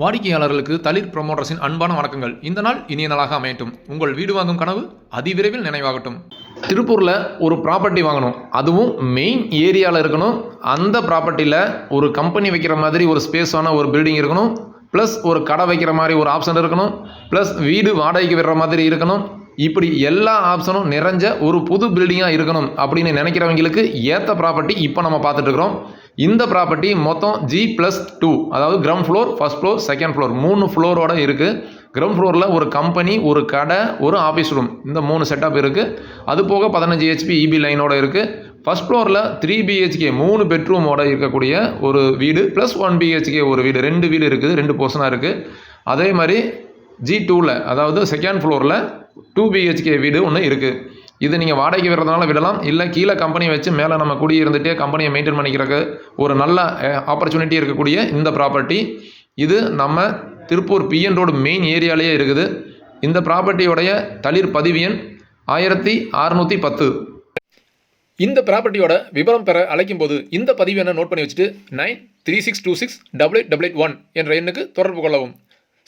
வாடிக்கையாளர்களுக்கு தளிர் ப்ரொமோட்டர்ஸின் அன்பான வணக்கங்கள். இந்த நாள் இனிய நாளாக அமையட்டும். உங்கள் வீடு வாங்கும் கனவு அதிவிரைவில் நினைவாகட்டும். திருப்பூரில் ஒரு ப்ராப்பர்ட்டி வாங்கணும். அதுவும் மெயின் ஏரியாவில் இருக்கணும். அந்த ப்ராப்பர்ட்டியில் ஒரு கம்பெனி வைக்கிற மாதிரி ஒரு ஸ்பேஸான ஒரு பில்டிங் இருக்கணும். ப்ளஸ் ஒரு கடை வைக்கிற மாதிரி ஒரு ஆப்ஷன் இருக்கணும். ப்ளஸ் வீடு வாடகைக்கு விடுற மாதிரி இருக்கணும். இப்படி எல்லா ஆப்ஷனும் நிறைஞ்ச ஒரு புது பில்டிங்காக இருக்கணும் அப்படின்னு நினைக்கிறவங்களுக்கு ஏற்ற ப்ராப்பர்ட்டி இப்போ நம்ம பார்த்துட்ருக்குறோம் இந்த ப்ராப்பர்ட்டி மொத்தம் ஜி ப்ளஸ் டூ அதாவது ground floor first floor second floor மூணு ஃப்ளோரோட இருக்குது கிரவுண்ட் ஃப்ளோரில் ஒரு கம்பெனி ஒரு கடை ஒரு ஆஃபீஸ் ரூம் இந்த மூணு செட்டப் இருக்குது அது போக பதினஞ்சு ஹெச்பி இபி லைனோட இருக்குது ஃபஸ்ட் ஃப்ளோரில் த்ரீ பிஹெச்கே மூணு பெட்ரூமோட இருக்கக்கூடிய ஒரு வீடு ப்ளஸ் ஒன் பிஹெச்கே ஒரு வீடு. ரெண்டு வீடு இருக்குது ரெண்டு போர்ஷனாக இருக்குது அதே மாதிரி ஜி டூவில் அதாவது செகண்ட் ஃப்ளோரில் டூ பிஹெச்கே வீடு ஒன்று இருக்குது இது நீங்கள் வாடகைக்கு விடுறதுனால விடலாம். இல்லை கீழே கம்பெனி வச்சு மேலே நம்ம குடியிருந்துட்டே கம்பெனியை மெயின்டைன் பண்ணிக்கிறக்கு ஒரு நல்ல ஆப்பர்ச்சுனிட்டி இருக்கக்கூடிய இந்த ப்ராப்பர்ட்டி இது நம்ம திருப்பூர் பிஎன் ரோடு மெயின் ஏரியாலேயே இருக்குது. இந்த ப்ராப்பர்ட்டியோடைய தளிர் பதிவு எண் ஆயிரத்தி அறுநூற்றி பத்து. இந்த ப்ராப்பர்ட்டியோட விவரம் பெற அழைக்கும் போது இந்த பதிவு என்ன நோட் பண்ணி வச்சுட்டு nine three six two six double eight double eight one என்ற எண்ணுக்கு தொடர்பு கொள்ளவும்.